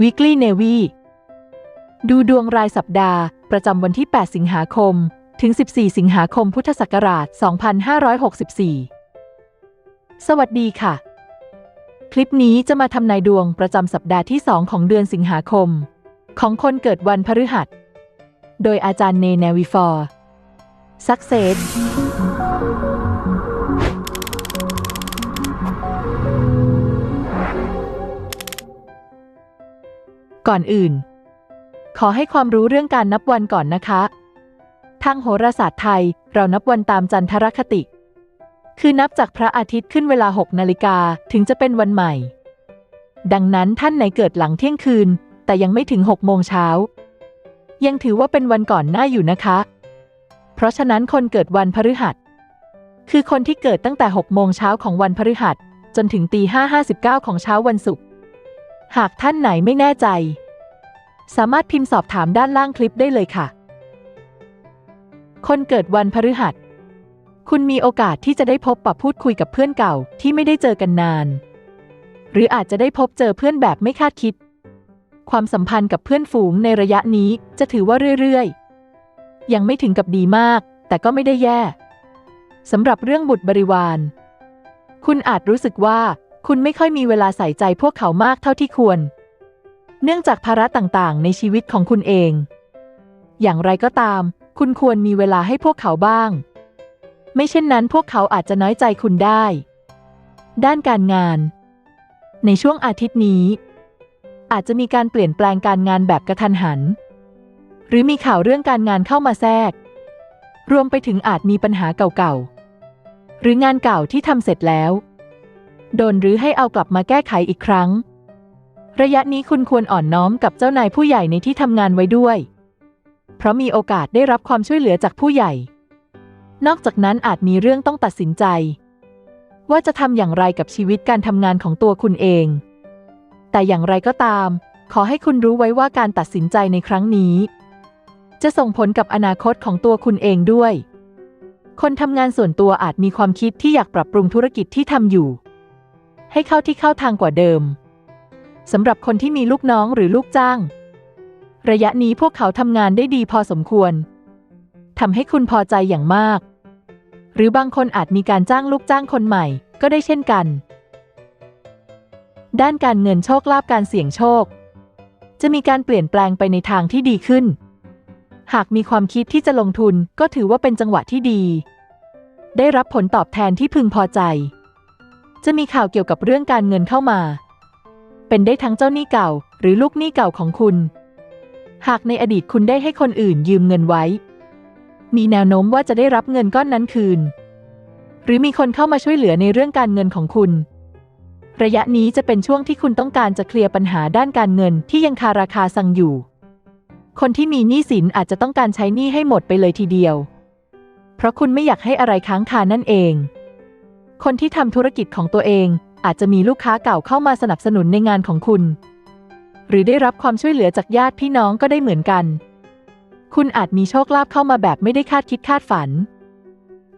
Weekly Navy ดูดวงรายสัปดาห์ ประจำวันที่ 8 สิงหาคม ถึง 14 สิงหาคมพุทธศักราช 2564 สวัสดีค่ะ คลิปนี้จะมาทำนายดวงประจำสัปดาห์ที่ 2 ของเดือนสิงหาคม ของคนเกิดวันพฤหัส โดยอาจารย์เนแนวิฟอร์ Success ก่อนอื่น ขอให้ความรู้เรื่องการนับวันก่อนนะคะ ทางโหราศาสตร์ไทยเรานับวันตามจันทรคติ คือนับจากพระอาทิตย์ขึ้นเวลา 6 นาฬิกาถึงจะเป็นวันใหม่ ดังนั้นท่านไหนเกิดหลังเที่ยงคืน แต่ยังไม่ถึง 6 โมงเช้า ยังถือว่าเป็นวันก่อนหน้าอยู่นะคะ เพราะฉะนั้นคนเกิดวันพฤหัส คือคนที่เกิดตั้งแต่ 6 โมงเช้าของวันพฤหัส จนถึงตี5 59 ของเช้าวันศุกร์ หากท่านไหนไม่แน่ใจ สามารถพิมพ์สอบถามด้านล่างคลิปได้เลยค่ะ คนเกิดวันพฤหัส คุณมีโอกาสที่จะได้พบปะพูดคุยกับเพื่อนเก่าที่ไม่ได้เจอกันนาน หรืออาจจะได้พบเจอเพื่อนแบบไม่คาดคิด ความสัมพันธ์กับเพื่อนฝูงในระยะนี้จะถือว่าเรื่อยๆ ยังไม่ถึงกับดีมาก แต่ก็ไม่ได้แย่สำหรับเรื่องบุตรบริวาร คุณอาจรู้สึกว่า คุณไม่ค่อยมีเวลาใส่ใจพวกเขามากเท่าที่ควร เนื่องจากภาระต่างๆ ในชีวิตของคุณเอง อย่างไรก็ตาม คุณควรมีเวลาให้พวกเขาบ้าง ไม่เช่นนั้นพวกเขาอาจจะน้อยใจคุณได้ ด้านการงาน ในช่วงอาทิตย์นี้ อาจจะมีการเปลี่ยนแปลงการงานแบบกระทันหัน หรือมีข่าวเรื่องการงานเข้ามาแทรก รวมไปถึงอาจมีปัญหาเก่าๆหรืองานเก่าที่ทำเสร็จแล้ว โดนหรือให้เอากลับมาแก้ไขอีกครั้ง ระยะนี้คุณควรอ่อนน้อมกับเจ้านายผู้ใหญ่ในที่ทำงานไว้ด้วย เพราะมีโอกาสได้รับความช่วยเหลือจากผู้ใหญ่ นอกจากนั้นอาจมีเรื่องต้องตัดสินใจ ว่าจะทำอย่างไรกับชีวิตการทำงานของตัวคุณเอง แต่อย่างไรก็ตาม ขอให้คุณรู้ไว้ว่าการตัดสินใจในครั้งนี้ จะส่งผลกับอนาคตของตัวคุณเองด้วย คนทำงานส่วนตัวอาจมีความคิดที่อยากปรับปรุงธุรกิจที่ทำอยู่ ให้เข้าที่เข้าทางกว่าเดิมสำหรับคนที่มีลูกน้องหรือลูกจ้าง ระยะนี้พวกเขาทำงานได้ดีพอสมควรทำให้คุณพอใจอย่างมาก หรือบางคนอาจมีการจ้างลูกจ้างคนใหม่ก็ได้เช่นกัน ด้านการเงินโชคลาภการเสี่ยงโชค จะมีการเปลี่ยนแปลงไปในทางที่ดีขึ้น หากมีความคิดที่จะลงทุนก็ถือว่าเป็นจังหวะที่ดี ได้รับผลตอบแทนที่พึงพอใจ จะมีข่าวเกี่ยวกับเรื่องการเงินเข้ามา เป็นได้ทั้งเจ้าหนี้เก่า หรือลูกหนี้เก่าของคุณ หากในอดีตคุณได้ให้คนอื่นยืมเงินไว้ มีแนวโน้มว่าจะได้รับเงินก้อนนั้นคืน หรือมีคนเข้ามาช่วยเหลือในเรื่องการเงินของคุณ ระยะนี้จะเป็นช่วงที่คุณต้องการจะเคลียร์ปัญหาด้านการเงินที่ยังคาราคาซังอยู่ คนที่มีหนี้สินอาจจะต้องการใช้หนี้ให้หมดไปเลยทีเดียว เพราะคุณไม่อยากให้อะไรค้างคานั่นเอง คนที่ทำธุรกิจของตัวเอง อาจจะมีลูกค้าเก่าเข้ามาสนับสนุนในงานของคุณ หรือได้รับความช่วยเหลือจากญาติพี่น้องก็ได้เหมือนกัน คุณอาจมีโชคลาภเข้ามาแบบไม่ได้คาดคิดคาดฝัน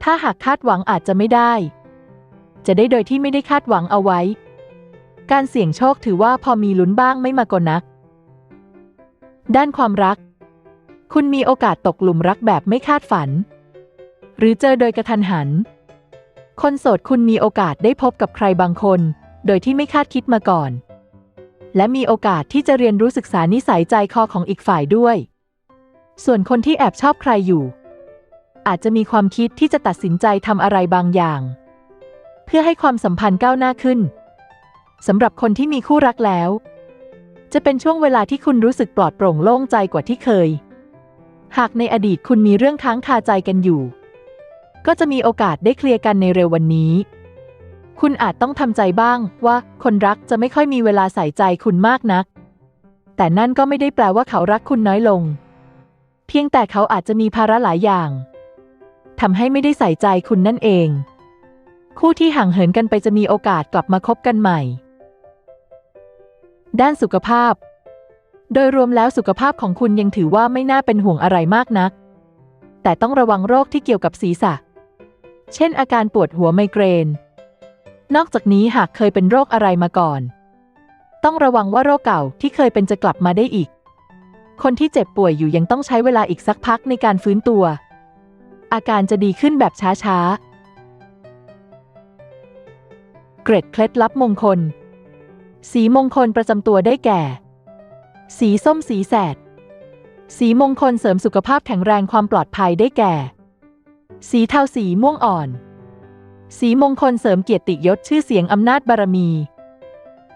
ถ้าหากคาดหวังอาจจะไม่ได้ จะได้โดยที่ไม่ได้คาดหวังเอาไว้ การเสี่ยงโชคถือว่าพอมีลุ้นบ้างไม่มากกนัก ด้านความรัก คุณมีโอกาสตกหลุมรักแบบไม่คาดฝัน หรือเจอโดยกระทันหัน คนโสดคุณมีโอกาสได้พบกับใครบางคน โดยที่ไม่คาดคิดมาก่อน และมีโอกาสที่จะเรียนรู้ศึกษานิสัยใจคอของอีกฝ่ายด้วย ส่วนคนที่แอบชอบใครอยู่ อาจจะมีความคิดที่จะตัดสินใจทำอะไรบางอย่าง เพื่อให้ความสัมพันธ์ก้าวหน้าขึ้นสำหรับคนที่มีคู่รักแล้ว จะเป็นช่วงเวลาที่คุณรู้สึกปลอดโปร่งโล่งใจกว่าที่เคย หากในอดีตคุณมีเรื่องค้างคาใจกันอยู่ ก็จะมีโอกาสได้เคลียร์กันในเร็ววันนี้ คุณอาจต้องทำใจบ้างว่าคนรักจะไม่ค่อยมีเวลาใส่ใจคุณมากนัก แต่นั่นก็ไม่ได้แปลว่าเขารักคุณน้อยลง เพียงแต่เขาอาจจะมีภาระหลายอย่างทำให้ไม่ได้ใส่ใจคุณนั่นเอง คู่ที่ห่างเหินกันไปจะมีโอกาสกลับมาคบกันใหม่ ด้านสุขภาพ โดยรวมแล้วสุขภาพของคุณยังถือว่าไม่น่าเป็นห่วงอะไรมากนัก แต่ต้องระวังโรคที่เกี่ยวกับศีรษะ เช่นอาการปวดหัวไมเกรน นอกจากนี้หากเคยเป็นโรคอะไรมาก่อน ต้องระวังว่าโรคเก่าที่เคยเป็นจะกลับมาได้อีก คนที่เจ็บป่วยอยู่ยังต้องใช้เวลาอีกสักพักในการฟื้นตัว อาการจะดีขึ้นแบบช้าๆ เกร็ดเคล็ดลับมงคล สีมงคลประจำตัวได้แก่ สีส้มสีแสด สีมงคลเสริมสุขภาพแข็งแรงความปลอดภัยได้แก่ สีเทาสีม่วงอ่อน สีมงคลเสริมเกียรติยศชื่อเสียงอำนาจบารมี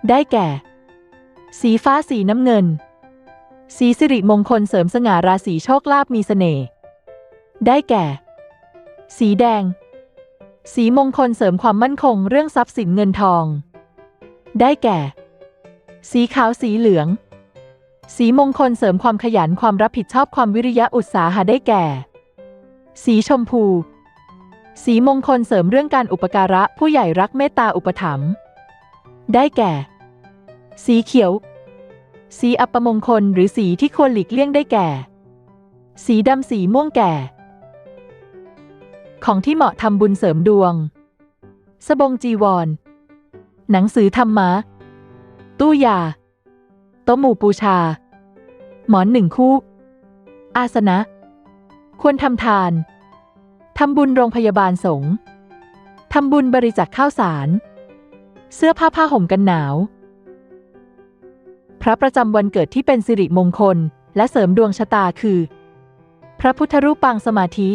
ได้แก่ สีฟ้าสีน้ำเงิน สีสิริมงคลเสริมสง่าราศีโชคลาภมีเสน่ห์ได้แก่ สีแดง สีมงคลเสริมความมั่นคงเรื่องทรัพย์สินเงินทอง ได้แก่ สีขาวสีเหลือง สีมงคลเสริมความขยันความรับผิดชอบความวิริยะอุตสาหะได้แก่ สีชมพู สีมงคลเสริมเรื่องการอุปการะผู้ใหญ่รักเมตตาอุปถัมภ์ได้แก่ สีเขียว สีอัปมงคลหรือสีที่ควรหลีกเลี่ยงได้แก่ สีดำสีม่วงแก่ ของที่เหมาะทำบุญเสริมดวง สบงจีวร หนังสือธรรมะ ตู้ยา โต๊ะหมู่ปูชา หมอนหนึ่งคู่ อาสนะ ควรทำทาน ทำบุญโรงพยาบาลสงฆ์ทำบุญบริจาคข้าวสาร เสื้อผ้าผ้าห่มกันหนาว พระประจำวันเกิดที่เป็นสิริมงคล และเสริมดวงชะตาคือ พระพุทธรูปปางสมาธิ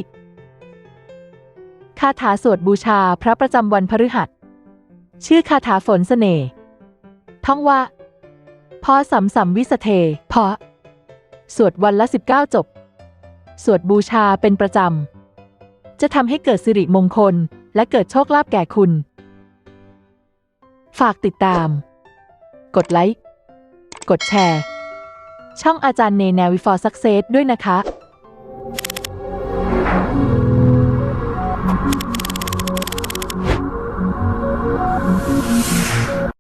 คาถาสวดบูชาพระประจำวันพฤหัส ชื่อคาถาฝนเสน่ห์ท่องว่า พอสัมสัมวิสเทเพราะสวดวันละ 19 จบ สวดบูชาเป็นประจำ จะทำให้เกิดสิริมงคลและเกิดโชคลาภแก่คุณ ฝากติดตาม กดไลค์ กดแชร์ ช่องอาจารย์เนแนวิฟอร์ซักเซสด้วยนะคะ